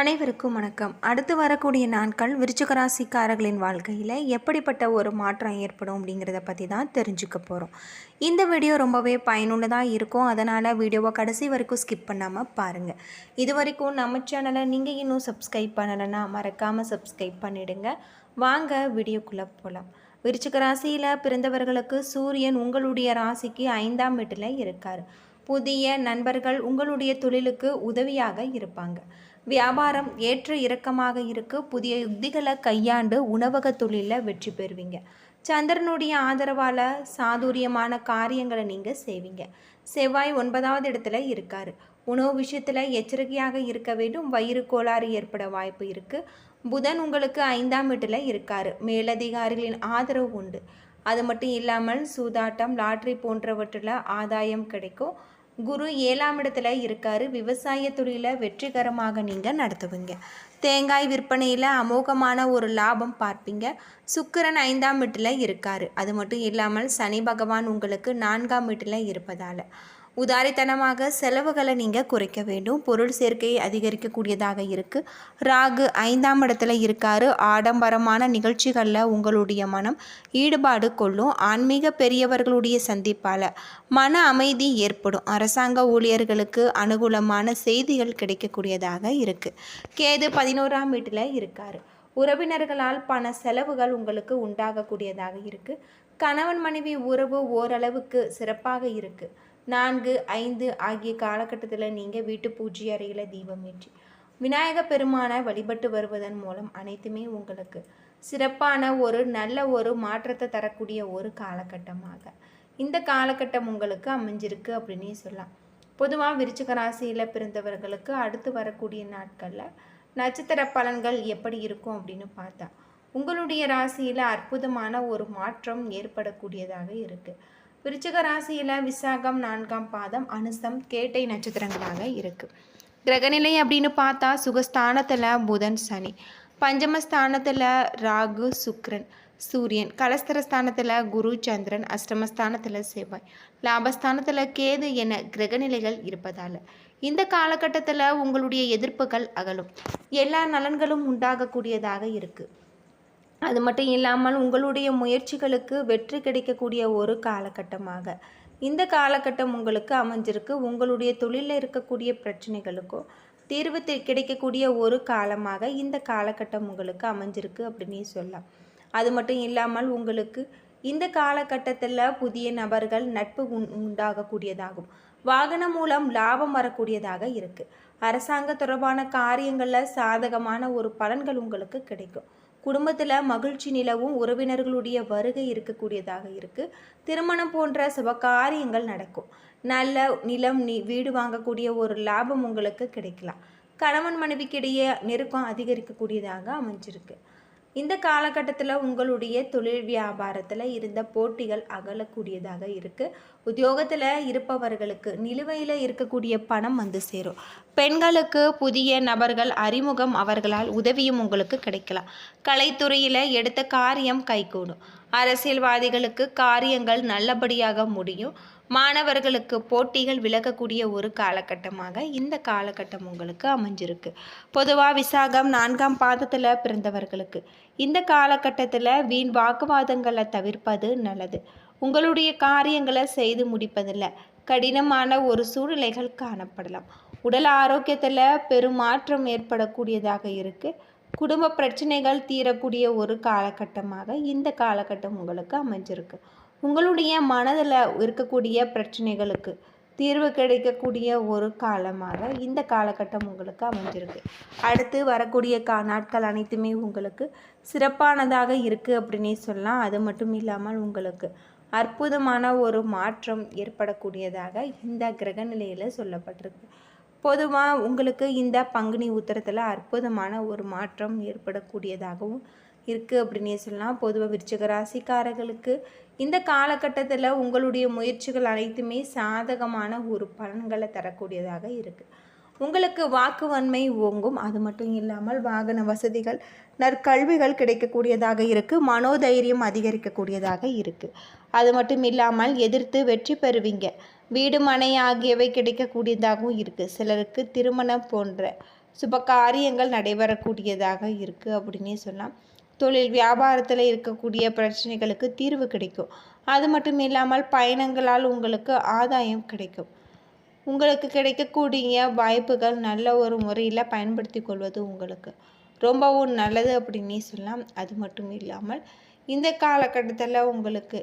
அனைவருக்கும் வணக்கம். அடுத்து வரக்கூடிய நாட்கள் விருச்சிக ராசிக்காரர்களின் வாழ்க்கையில் எப்படிப்பட்ட ஒரு மாற்றம் ஏற்படும் அப்படிங்கிறத பற்றி தான் தெரிஞ்சுக்க போகிறோம் இந்த வீடியோ ரொம்பவே பயனுள்ளதாக இருக்கும். அதனால் வீடியோவை கடைசி வரைக்கும் ஸ்கிப் பண்ணாமல் பாருங்கள் இது வரைக்கும் நம்ம சேனலை நீங்கள் இன்னும் சப்ஸ்கிரைப் பண்ணலைன்னா மறக்காமல் சப்ஸ்கிரைப் பண்ணிவிடுங்க வாங்க வீடியோக்குள்ளே போகலாம் விருச்சிக ராசியில் பிறந்தவர்களுக்கு சூரியன் உங்களுடைய ராசிக்கு ஐந்தாம் வீட்டில் இருக்கார். புதிய நண்பர்கள் உங்களுடைய தொழிலுக்கு உதவியாக இருப்பாங்க. வியாபாரம் ஏற்ற இறக்கமாக இருக்கு. புதிய யுக்திகளை கையாண்டு உணவக தொழிலில் வெற்றி பெறுவீங்க. சந்திரனுடைய ஆதரவால் சாதுரியமான காரியங்களை நீங்கள் செய்வீங்க. செவ்வாய் ஒன்பதாவது இடத்துல இருக்கார். உணவு விஷயத்தில் எச்சரிக்கையாக இருக்க வேண்டும். வயிறு கோளாறு ஏற்பட வாய்ப்பு இருக்குது புதன் உங்களுக்கு ஐந்தாம் வீட்டில் இருக்கார். மேலதிகாரிகளின் ஆதரவு உண்டு. அது மட்டும் இல்லாமல் சூதாட்டம் லாட்ரி போன்றவற்றில் ஆதாயம் கிடைக்கும். குரு ஏழாம் இடத்துல இருக்காரு. விவசாய தொழிலை வெற்றிகரமாக நீங்கள் நடத்துவீங்க. தேங்காய் விற்பனையில் அமோகமான ஒரு லாபம் பார்ப்பீங்க. சுக்கிரன் ஐந்தாம் வீட்டில் இருக்காரு. அது மட்டும் இல்லாமல் சனி பகவான் உங்களுக்கு நான்காம் வீட்டில் இருப்பதால். உதாரித்தனமாக செலவுகளை நீங்கள் குறைக்க வேண்டும். பொருள் சேர்க்கையை அதிகரிக்கக்கூடியதாக இருக்குது ராகு ஐந்தாம் இடத்துல இருக்காரு. ஆடம்பரமான நிகழ்ச்சிகளில் உங்களுடைய மனம் ஈடுபாடு கொள்ளும். ஆன்மீக பெரியவர்களுடைய சந்திப்பால் மன அமைதி ஏற்படும். அரசாங்க ஊழியர்களுக்கு அனுகூலமான செய்திகள் கிடைக்கக்கூடியதாக இருக்குது கேது பதினோராம் வீட்டில் இருக்கார். உறவினர்களால் பண செலவுகள் உங்களுக்கு உண்டாகக்கூடியதாக இருக்குது கணவன் மனைவி உறவு ஓரளவுக்கு சிறப்பாக இருக்குது நான்கு ஐந்து ஆகிய காலகட்டத்தில் நீங்கள் வீட்டு பூஜை அறையில் தீபம் ஏற்றி விநாயக பெருமானை வழிபட்டு வருவதன் மூலம் அனைத்துமே உங்களுக்கு சிறப்பான ஒரு நல்ல ஒரு மாற்றத்தை தரக்கூடிய ஒரு காலகட்டமாக. இந்த காலகட்டம் உங்களுக்கு அமைஞ்சிருக்கு அப்படின்னே சொல்லலாம். பொதுவாக விருச்சிக ராசியில் பிறந்தவர்களுக்கு அடுத்து வரக்கூடிய நாட்களில் நட்சத்திர பலன்கள் எப்படி இருக்கும் அப்படின்னு பார்த்தா உங்களுடைய ராசியில் அற்புதமான ஒரு மாற்றம் ஏற்படக்கூடியதாக இருக்குது விருச்சிக ராசியில் விசாகம் நான்காம் பாதம் அனுசம் கேட்டை நட்சத்திரங்களாக இருக்குது கிரகநிலை அப்படின்னு பார்த்தா சுகஸ்தானத்தில் புதன் சனி. பஞ்சமஸ்தானத்தில் ராகு சுக்ரன் சூரியன். கலஸ்தரஸ்தானத்தில் குரு சந்திரன். அஷ்டமஸ்தானத்தில் செவ்வாய். லாபஸ்தானத்தில் கேது என கிரகநிலைகள் இருப்பதால். இந்த காலகட்டத்தில் உங்களுடைய எதிர்ப்புகள் அகலும். எல்லா நலன்களும் உண்டாகக்கூடியதாக இருக்குது அது மட்டும் இல்லாமல் உங்களுடைய முயற்சிகளுக்கு வெற்றி கிடைக்கக்கூடிய ஒரு காலகட்டமாக. இந்த காலகட்டம் உங்களுக்கு அமைஞ்சிருக்கு. உங்களுடைய தொழிலில் இருக்கக்கூடிய பிரச்சனைகளுக்கும் தீர்வு கிடைக்கக்கூடிய ஒரு காலமாக இந்த காலகட்டம் உங்களுக்கு அமைஞ்சிருக்கு அப்படின்னு சொல்லலாம். அது மட்டும் இல்லாமல் உங்களுக்கு இந்த காலகட்டத்தில் புதிய நபர்கள் நட்பு உண்டாகக்கூடியதாகும். வாகனம் மூலம் லாபம் வரக்கூடியதாக இருக்குது அரசாங்க தொடர்பான காரியங்களில் சாதகமான ஒரு பலன்கள் உங்களுக்கு கிடைக்கும். குடும்பத்தில் மகிழ்ச்சி நிலவும் உறவினர்களுடைய வருகை இருக்கக்கூடியதாக இருக்குது திருமணம் போன்ற சுபகாரியங்கள் நடக்கும். நல்ல நிலம் நீ வீடு வாங்கக்கூடிய ஒரு லாபம் உங்களுக்கு கிடைக்கலாம். கணவன் மனைவிக்கிடையே நெருக்கம் அதிகரிக்கக்கூடியதாக அமைஞ்சிருக்கு. இந்த காலகட்டத்தில் உங்களுடைய தொழில் வியாபாரத்தில் இருந்த போட்டிகள் அகலக்கூடியதாக இருக்குது உத்தியோகத்தில் இருப்பவர்களுக்கு நிலுவையில் இருக்கக்கூடிய பணம் வந்து சேரும். பெண்களுக்கு புதிய நபர்கள் அறிமுகம் அவர்களால் உதவியும் உங்களுக்கு கிடைக்கலாம். கலைத்துறையில் எடுத்த காரியம் கைகூடும். அரசியல்வாதிகளுக்கு காரியங்கள் நல்லபடியாக முடியும். மாணவர்களுக்கு போட்டிகள் விலகக்கூடிய ஒரு காலகட்டமாக இந்த காலகட்டம் உங்களுக்கு அமைஞ்சிருக்கு. பொதுவாக விசாகம் நான்காம் பாதத்தில் பிறந்தவர்களுக்கு. இந்த காலகட்டத்தில் வீண் வாக்குவாதங்களை தவிர்ப்பது நல்லது. உங்களுடைய காரியங்களை செய்து முடிப்பதில் கடினமான ஒரு சூழ்நிலைகள் காணப்படலாம். உடல் ஆரோக்கியத்தில் பெரும் மாற்றம் ஏற்படக்கூடியதாக இருக்குது குடும்ப பிரச்சனைகள் தீரக்கூடிய ஒரு காலகட்டமாக இந்த காலகட்டம் உங்களுக்கு அமைஞ்சிருக்கு. உங்களுடைய மனதில் இருக்கக்கூடிய பிரச்சனைகளுக்கு தீர்வு கிடைக்கக்கூடிய ஒரு காலமாக இந்த காலகட்டம் உங்களுக்கு அமைஞ்சிருக்கு. அடுத்து வரக்கூடிய கா நாட்கள் அனைத்துமே உங்களுக்கு சிறப்பானதாக இருக்குது அப்படின்னே சொல்லலாம். அது மட்டும் இல்லாமல் உங்களுக்கு அற்புதமான ஒரு மாற்றம் ஏற்படக்கூடியதாக இந்த கிரக நிலையில் சொல்லப்பட்டிருக்கு. பொதுவாக உங்களுக்கு இந்த பங்குனி உத்தரத்தில் அற்புதமான ஒரு மாற்றம் ஏற்படக்கூடியதாகவும் இருக்குது அப்படின்னே சொல்லலாம். பொதுவாக விருச்சிக ராசிக்காரர்களுக்கு இந்த காலகட்டத்தில் உங்களுடைய முயற்சிகள் அனைத்துமே சாதகமான ஒரு பலன்களை தரக்கூடியதாக இருக்குது உங்களுக்கு வாக்குவன்மை ஓங்கும். அது மட்டும் இல்லாமல் வாகன வசதிகள் நற்கல்விகள் கிடைக்கக்கூடியதாக இருக்குது மனோதைரியம் அதிகரிக்கக்கூடியதாக இருக்குது அது மட்டும் இல்லாமல் எதிர்த்து வெற்றி பெறுவீங்க. வீடு மனை ஆகியவை கிடைக்கக்கூடியதாகவும் இருக்குது சிலருக்கு திருமணம் போன்ற சுப காரியங்கள் நடைபெறக்கூடியதாக இருக்குது அப்படின்னே சொல்லலாம். தொழில் வியாபாரத்தில் இருக்கக்கூடிய பிரச்சனைகளுக்கு தீர்வு கிடைக்கும். அது மட்டும் இல்லாமல் பயணங்களால் உங்களுக்கு ஆதாயம் கிடைக்கும். உங்களுக்கு கிடைக்கக்கூடிய வாய்ப்புகள் நல்ல ஒரு முறையில் பயன்படுத்தி கொள்வது உங்களுக்கு ரொம்பவும் நல்லது அப்படின்னே சொல்லலாம். அது மட்டும் இல்லாமல் இந்த காலகட்டத்தில் உங்களுக்கு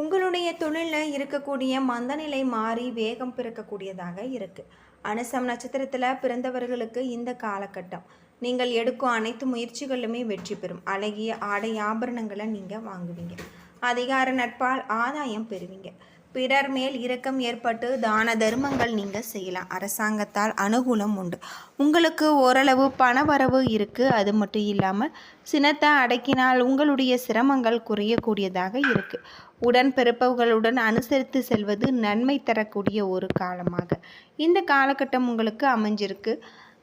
உங்களுடைய தொழிலில் இருக்கக்கூடிய மந்தநிலை மாறி வேகம் பிறக்கக்கூடியதாக இருக்குது அனுசம் நட்சத்திரத்தில் பிறந்தவர்களுக்கு இந்த காலகட்டம். நீங்கள் எடுக்கும் அனைத்து முயற்சிகளுமே வெற்றி பெறும். அழகிய ஆடை ஆபரணங்களை நீங்கள் வாங்குவீங்க. அதிகார நட்பால் ஆதாயம் பெறுவீங்க. பிறர் மேல் இரக்கம் ஏற்பட்டு தான தர்மங்கள் நீங்கள் செய்யலாம். அரசாங்கத்தால் அனுகூலம் உண்டு. உங்களுக்கு ஓரளவு பண வரவு இருக்குது அது மட்டும் இல்லாமல் சினத்தை அடக்கினால் உங்களுடைய சிரமங்கள் குறையக்கூடியதாக இருக்குது உடன் பிறப்பவர்களுடன் அனுசரித்து செல்வது நன்மை தரக்கூடிய ஒரு காலமாக. இந்த காலகட்டம் உங்களுக்கு அமைஞ்சிருக்கு.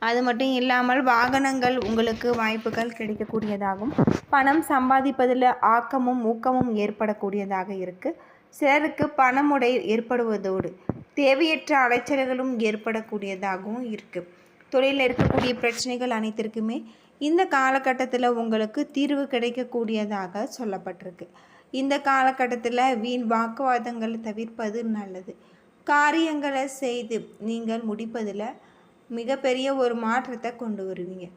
அது மட்டும் இல்லாமல் வாகனங்கள் உங்களுக்கு வாய்ப்புகள் கிடைக்கக்கூடியதாகும் பணம் சம்பாதிப்பதில் ஆக்கமும் ஊக்கமும் ஏற்படக்கூடியதாக இருக்குது சிலருக்கு பணமுடை ஏற்படுவதோடு தேவையற்ற அலைச்சல்களும் ஏற்படக்கூடியதாகவும் இருக்குது தொழிலில் இருக்கக்கூடிய பிரச்சனைகள் அனைத்திற்குமே இந்த காலகட்டத்தில் உங்களுக்கு தீர்வு கிடைக்கக்கூடியதாக சொல்லப்பட்டிருக்கு. இந்த காலகட்டத்தில் வீண் வாக்குவாதங்களை தவிர்ப்பது நல்லது. காரியங்களை செய்து நீங்கள் முடிப்பதில் மிகப்பெரிய ஒரு மாற்றத்தை கொண்டு வருவீங்க.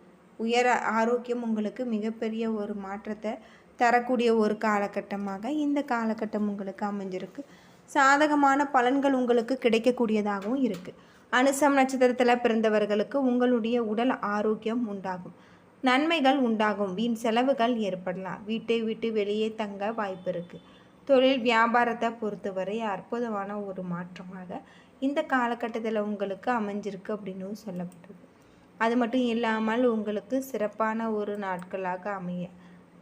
உயர ஆரோக்கியம் உங்களுக்கு மிகப்பெரிய ஒரு மாற்றத்தை தரக்கூடிய ஒரு காலகட்டமாக இந்த காலகட்டம் உங்களுக்கு அமைஞ்சிருக்கு. சாதகமான பலன்கள் உங்களுக்கு கிடைக்கக்கூடியதாகவும் இருக்குது அனுசம் நட்சத்திரத்தில் பிறந்தவர்களுக்கு உங்களுடைய உடல் ஆரோக்கியம் உண்டாகும். நன்மைகள் உண்டாகும். வீண் செலவுகள் ஏற்படலாம். வீட்டை விட்டு வெளியே தங்க வாய்ப்பு இருக்குது தொழில் வியாபாரத்தை பொறுத்தவரை அற்புதமான ஒரு மாற்றமாக இந்த காலகட்டத்தில் உங்களுக்கு அமைஞ்சிருக்கு அப்படின்னு சொல்லப்படுது. அது மட்டும் இல்லாமல் உங்களுக்கு சிறப்பான ஒரு நாட்களாக அமைய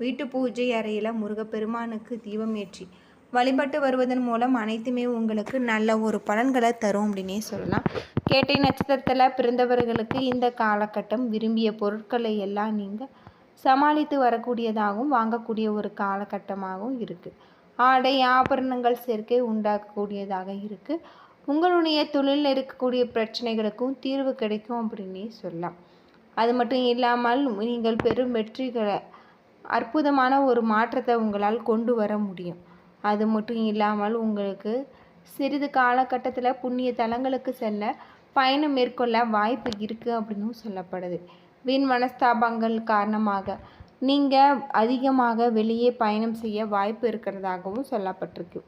வீட்டு பூஜை அறையில் முருகப்பெருமானுக்கு தீபம் ஏற்றி வழிபட்டு வருவதன் மூலம் அனைத்துமே உங்களுக்கு நல்ல ஒரு பலன்களை தரும் அப்படின்னே சொல்லலாம். கேட்டை நட்சத்திரத்தில் பிறந்தவர்களுக்கு இந்த காலகட்டம் விரும்பிய பொருட்களை எல்லாம் நீங்கள் சமாளித்து வரக்கூடியதாகவும் வாங்கக்கூடிய ஒரு காலகட்டமாகவும் இருக்குது ஆடை ஆபரணங்கள் சேர்க்கை உண்டாக்கக்கூடியதாக இருக்குது உங்களுடைய தொழிலில் இருக்கக்கூடிய பிரச்சனைகளுக்கும் தீர்வு கிடைக்கும் அப்படின்னே சொல்லலாம். அது மட்டும் இல்லாமல் நீங்கள் பெரும் வெற்றிகளை அற்புதமான ஒரு மாற்றத்தை உங்களால் கொண்டு வர முடியும். அது மட்டும் இல்லாமல் உங்களுக்கு சிறிது காலகட்டத்தில் புண்ணிய தலங்களுக்கு செல்ல பயணம் மேற்கொள்ள வாய்ப்பு இருக்குது அப்படின்னும் சொல்லப்படுது. வீண் மனஸ்தாபங்கள் காரணமாக நீங்கள் அதிகமாக வெளியே பயணம் செய்ய வாய்ப்பு இருக்கிறதாகவும் சொல்லப்பட்டிருக்கு.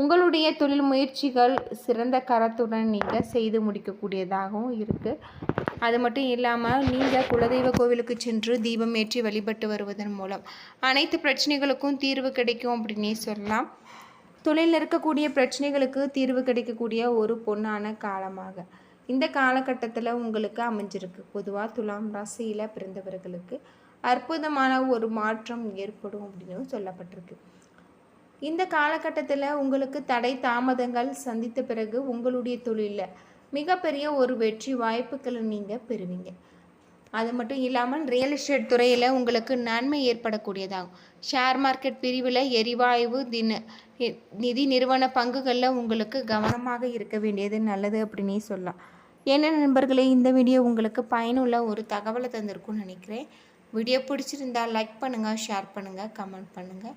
உங்களுடைய தொழில் முயற்சிகள் சிறந்த கரத்துடன் நீங்கள் செய்து முடிக்கக்கூடியதாகவும் இருக்குது அது மட்டும் இல்லாமல் நீங்கள் குலதெய்வ கோவிலுக்கு சென்று தீபம் ஏற்றி வழிபட்டு வருவதன் மூலம் அனைத்து பிரச்சனைகளுக்கும் தீர்வு கிடைக்கும் அப்படின்னே சொல்லலாம். தொழிலில் இருக்கக்கூடிய பிரச்சனைகளுக்கு தீர்வு கிடைக்கக்கூடிய ஒரு பொண்ணான காலமாக. இந்த காலகட்டத்தில் உங்களுக்கு அமைஞ்சிருக்கு. பொதுவாக துலாம் ராசியில் பிறந்தவர்களுக்கு அற்புதமான ஒரு மாற்றம் ஏற்படும் அப்படின்னு சொல்லப்பட்டிருக்கு. இந்த காலகட்டத்தில் உங்களுக்கு தடை தாமதங்கள் சந்தித்த பிறகு உங்களுடைய தொழிலில் மிகப்பெரிய ஒரு வெற்றி வாய்ப்புகளை நீங்கள் பெறுவீங்க. அது மட்டும் இல்லாமல் ரியல் எஸ்டேட் துறையில் உங்களுக்கு நன்மை ஏற்படக்கூடியதாகும். ஷேர் மார்க்கெட் பிரிவில் எரிவாயு தின நிதி நிறுவன பங்குகளில் உங்களுக்கு கவனமாக இருக்க வேண்டியது நல்லது அப்படின்னே சொல்லலாம். என்ன நண்பர்களே இந்த வீடியோ உங்களுக்கு பயனுள்ள ஒரு தகவலை தந்திருக்கும்னு நினைக்கிறேன். வீடியோ பிடிச்சிருந்தால் லைக் பண்ணுங்கள் ஷேர் பண்ணுங்கள் கமெண்ட் பண்ணுங்கள்